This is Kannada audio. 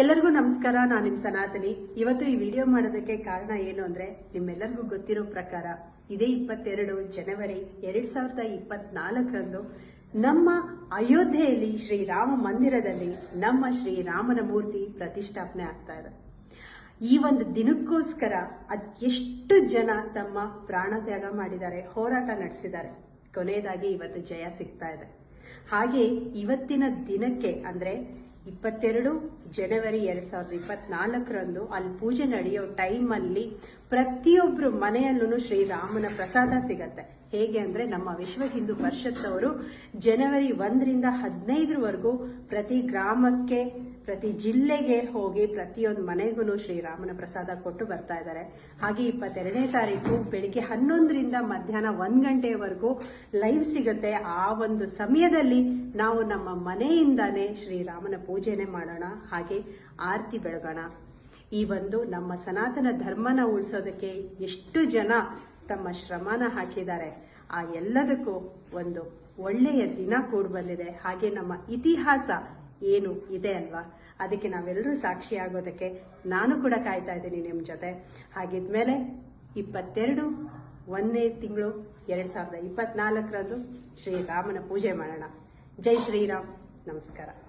ಎಲ್ಲರಿಗೂ ನಮಸ್ಕಾರ, ನಾನು ನಿಮ್ ಸನಾತನಿ. ಇವತ್ತು ಈ ವಿಡಿಯೋ ಮಾಡೋದಕ್ಕೆ ಕಾರಣ ಏನು ಅಂದ್ರೆ ನಿಮ್ಮೆಲ್ಲರಿಗೂ ಗೊತ್ತಿರೋ ಪ್ರಕಾರ ಇದೇ ಇಪ್ಪತ್ತೆರಡು ಜನವರಿ ಎರಡ್ ಸಾವಿರದ ಇಪ್ಪತ್ನಾಲ್ಕರಂದು ನಮ್ಮ ಅಯೋಧ್ಯೆಯಲ್ಲಿ ಶ್ರೀರಾಮ ಮಂದಿರದಲ್ಲಿ ನಮ್ಮ ಶ್ರೀರಾಮನ ಮೂರ್ತಿ ಪ್ರತಿಷ್ಠಾಪನೆ ಆಗ್ತಾ ಇದೆ. ಈ ಒಂದು ದಿನಕ್ಕೋಸ್ಕರ ಅದ್ ಎಷ್ಟು ಜನ ತಮ್ಮ ಪ್ರಾಣ ತ್ಯಾಗ ಮಾಡಿದ್ದಾರೆ, ಹೋರಾಟ ನಡೆಸಿದ್ದಾರೆ, ಕೊನೆಯದಾಗಿ ಇವತ್ತು ಜಯ ಸಿಗ್ತಾ ಇದೆ. ಹಾಗೆ ಇವತ್ತಿನ ದಿನಕ್ಕೆ ಅಂದ್ರೆ ಇಪ್ಪತ್ತೆರಡು ಜನವರಿ ಎರಡ್ ಸಾವಿರದ ಇಪ್ಪತ್ನಾಲ್ಕರಂದು ಅಲ್ಲಿ ಪೂಜೆ ನಡೆಯೋ ಟೈಮಲ್ಲಿ ಪ್ರತಿಯೊಬ್ಬರು ಮನೆಯಲ್ಲೂ ಶ್ರೀರಾಮನ ಪ್ರಸಾದ ಸಿಗತ್ತೆ. ಹೇಗೆ ಅಂದ್ರೆ ನಮ್ಮ ವಿಶ್ವ ಹಿಂದೂ ಪರಿಷತ್ ಅವರು ಜನವರಿ ಒಂದರಿಂದ ಹದಿನೈದರವರೆಗೂ ಪ್ರತಿ ಗ್ರಾಮಕ್ಕೆ ಪ್ರತಿ ಜಿಲ್ಲೆಗೆ ಹೋಗಿ ಪ್ರತಿಯೊಂದು ಮನೆಗೂ ಶ್ರೀರಾಮನ ಪ್ರಸಾದ ಕೊಟ್ಟು ಬರ್ತಾ ಇದ್ದಾರೆ. ಹಾಗೆ ಇಪ್ಪತ್ತೆರಡನೇ ತಾರೀಕು ಬೆಳಿಗ್ಗೆ ಹನ್ನೊಂದರಿಂದ ಮಧ್ಯಾಹ್ನ ಒಂದು ಗಂಟೆವರೆಗೂ ಲೈವ್ ಸಿಗುತ್ತೆ. ಆ ಒಂದು ಸಮಯದಲ್ಲಿ ನಾವು ನಮ್ಮ ಮನೆಯಿಂದಾನೇ ಶ್ರೀರಾಮನ ಪೂಜೆನೆ ಮಾಡೋಣ. ಹಾಗೆ ಆರತಿ ಬೆಳಗೋಣ. ಈ ಒಂದು ನಮ್ಮ ಸನಾತನ ಧರ್ಮನ ಉಳಿಸೋದಕ್ಕೆ ಎಷ್ಟು ಜನ ತಮ್ಮ ಶ್ರಮನ ಹಾಕಿದ್ದಾರೆ. ಆ ಎಲ್ಲದಕ್ಕೂ ಒಂದು ಒಳ್ಳೆಯ ದಿನ ಕೂಡ ಬಂದಿದೆ ಹಾಗೆ ನಮ್ಮ ಇತಿಹಾಸ ಏನು ಇದೆ ಅಲ್ವಾ? ಅದಕ್ಕೆ ನಾವೆಲ್ಲರೂ ಸಾಕ್ಷಿ ಆಗೋದಕ್ಕೆ ನಾನು ಕೂಡ ಕಾಯ್ತಾ ಇದ್ದೀನಿ ನಿಮ್ಮ ಜೊತೆ. ಹಾಗಿದ್ಮೇಲೆ ಇಪ್ಪತ್ತೆರಡು, ಒಂದನೇ ತಿಂಗಳು ಎರಡು ಸಾವಿರದ ಇಪ್ಪತ್ನಾಲ್ಕರಂದು ಶ್ರೀರಾಮನ ಪೂಜೆ ಮಾಡೋಣ. ಜೈ ಶ್ರೀರಾಮ್. ನಮಸ್ಕಾರ.